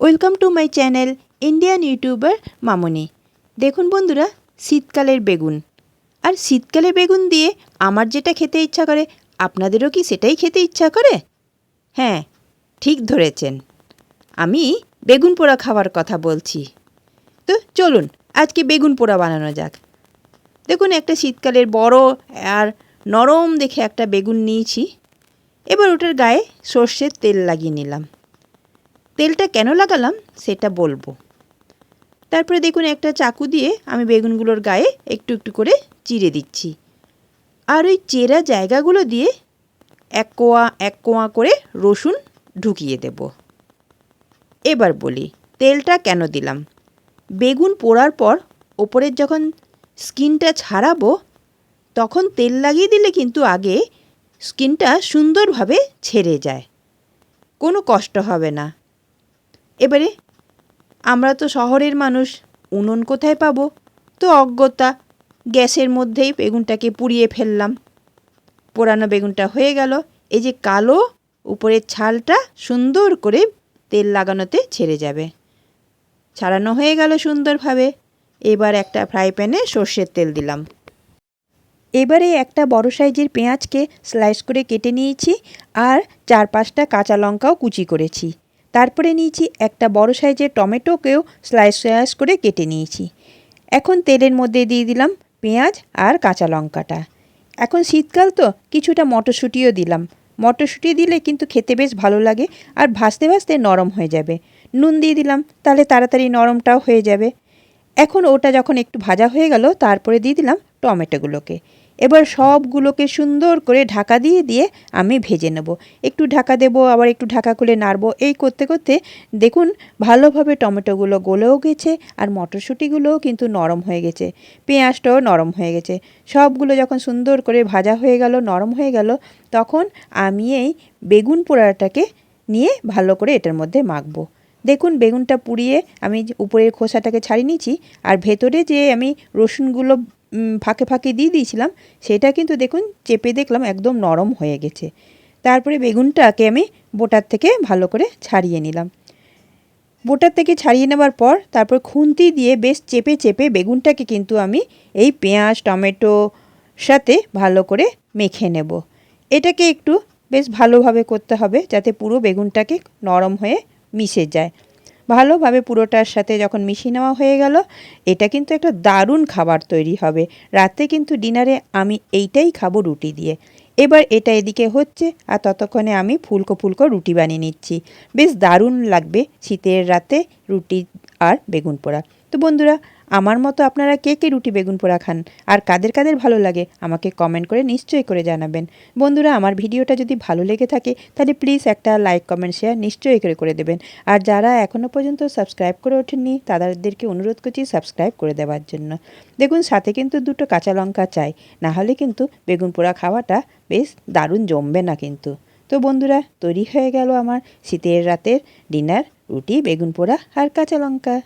Welcome to my channel Indian YouTuber Mamoni. দেখুন বন্ধুরা, শীতকালের বেগুন। আর শীতকালে বেগুন দিয়ে আমার যেটা খেতে ইচ্ছা করে, আপনাদেরও কি সেটাই খেতে ইচ্ছা করে? হ্যাঁ ঠিক ধরেছেন। আমি বেগুন পোড়া খাওয়ার কথা বলছি। তো চলুন, আজকে বেগুন পোড়া বানানো যাক। দেখুন, একটা শীতকালের বড় আর নরম দেখে একটা বেগুন নিয়েছি। এবার ওটার গায়ে সর্ষের তেল লাগিয়ে নিলাম। তেলটা কেন লাগালাম সেটা বলব। তারপরে দেখুন একটা চাকু দিয়ে আমি বেগুনগুলোর গায়ে একটু একটু করে চিড়ে দিচ্ছি। আর ওই চেরা জায়গাগুলো দিয়ে এক কোয়া এক কোয়া করে রসুন ঢুকিয়ে দেব। এবার বলি, তেলটা কেন দিলাম? বেগুন পোড়ার পর ওপরের যখন স্কিনটা ছাড়াবো, তখন তেল লাগিয়ে দিলে কিন্তু আগে স্কিনটা সুন্দরভাবে ছেড়ে যায়। কোনো কষ্ট হবে না। এবারে আমরা তো শহরের মানুষ, উনুন কোথায় পাবো? তো অজ্ঞতা, গ্যাসের মধ্যেই বেগুনটাকে পুড়িয়ে ফেললাম। পোড়ানো বেগুনটা হয়ে গেল, এই যে কালো উপরের ছালটা সুন্দর করে তেল লাগানোতে ছেড়ে যাবে। ছাড়ানো হয়ে গেল সুন্দরভাবে। এবার একটা ফ্রাই প্যানে সর্ষের তেল দিলাম। এবারে একটা বড় সাইজের পেঁয়াজকে স্লাইস করে কেটে নিয়েছি আর চার পাঁচটা কাঁচা লঙ্কাও কুচি করেছি। তারপরে নিয়েছি একটা বড় সাইজের টমেটোকেও স্লাইস স্লাইস করে কেটে নিয়েছি। এখন তেলের মধ্যে দিয়ে দিলাম পেঁয়াজ আর কাঁচা লঙ্কাটা। এখন শীতকাল তো, কিছুটা মটরশুঁটিও দিলাম। মটরশুঁটি দিলে কিন্তু খেতে বেশ ভালো লাগে আর ভাজতে ভাজতে নরম হয়ে যাবে। নুন দিয়ে দিলাম, তাহলে তাড়াতাড়ি নরমটাও হয়ে যাবে। এখন ওটা যখন একটু ভাজা হয়ে গেল, তারপরে দিয়ে দিলাম টমেটোগুলোকে। এবার সবগুলোকে সুন্দর করে ঢাকা দিয়ে দিয়ে আমি ভেজে নেব। একটু ঢাকা দেব, আবার একটু ঢাকা খুলে নাড়বো। এই করতে করতে দেখুন, ভালোভাবে টমেটোগুলো গলেও গেছে আর মটরশুঁটিগুলোও কিন্তু নরম হয়ে গেছে। পেঁয়াজটাও নরম হয়ে গেছে। সবগুলো যখন সুন্দর করে ভাজা হয়ে গেল, নরম হয়ে গেল, তখন আমি এই বেগুন পোড়াটাকে নিয়ে ভালো করে এটার মধ্যে মাখবো। দেখুন, বেগুনটা পুড়িয়ে আমি উপরের খোসাটাকে ছাড়িয়ে নিয়েছি, আর ভেতরে যে আমি রসুনগুলো ফাঁকে ফাঁকে দিয়ে দিয়েছিলাম, সেটা কিন্তু দেখুন চেপে দেখলাম একদম নরম হয়ে গেছে। তারপরে বেগুনটাকে আমি বোটার থেকে ভালো করে ছাড়িয়ে নিলাম। বোটার থেকে ছাড়িয়ে নেওয়ার পর তারপর খুন্তি দিয়ে বেশ চেপে চেপে বেগুনটাকে কিন্তু আমি এই পেঁয়াজ, টমেটো সাথে ভালো করে মেখে নেব। এটাকে একটু বেশ ভালোভাবে করতে হবে যাতে পুরো বেগুনটাকে নরম হয়ে মিশে যায়। ভালোভাবে পুরোটার সাথে যখন মিশিয়ে নেওয়া হয়ে গেল, এটা কিন্তু একটা দারুণ খাবার তৈরি হবে। রাতে কিন্তু ডিনারে আমি এইটাই খাব রুটি দিয়ে। এবার এটা এদিকে হচ্ছে আর ততক্ষণে আমি ফুলকো ফুলকো রুটি বানিয়ে নিচ্ছি। বেশ দারুণ লাগবে শীতের রাতে রুটি আর বেগুন পোড়া। তো বন্ধুরা, আমার মতো আপনারা কে কে রুটি বেগুন পোড়া খান আর কাদের কাদের ভালো লাগে আমাকে কমেন্ট করে নিশ্চয়ই করে জানাবেন। বন্ধুরা, আমার ভিডিওটা যদি ভালো লেগে থাকে, তাহলে প্লিজ একটা লাইক কমেন্ট শেয়ার নিশ্চয়ই করে করে দেবেন। আর যারা এখনও পর্যন্ত সাবস্ক্রাইব করে ওঠেননি, তাদেরকে অনুরোধ করছি সাবস্ক্রাইব করে দেওয়ার জন্য। দেখুন, সাথে কিন্তু দুটো কাঁচা লঙ্কা চাই, না হলে কিন্তু বেগুন পোড়া খাওয়াটা বেশ দারুণ জমবে না কিন্তু। তো বন্ধুরা, তৈরি হয়ে গেল আমার শীতের রাতের ডিনার, রুটি, বেগুন পোড়া আর কাঁচা লঙ্কা।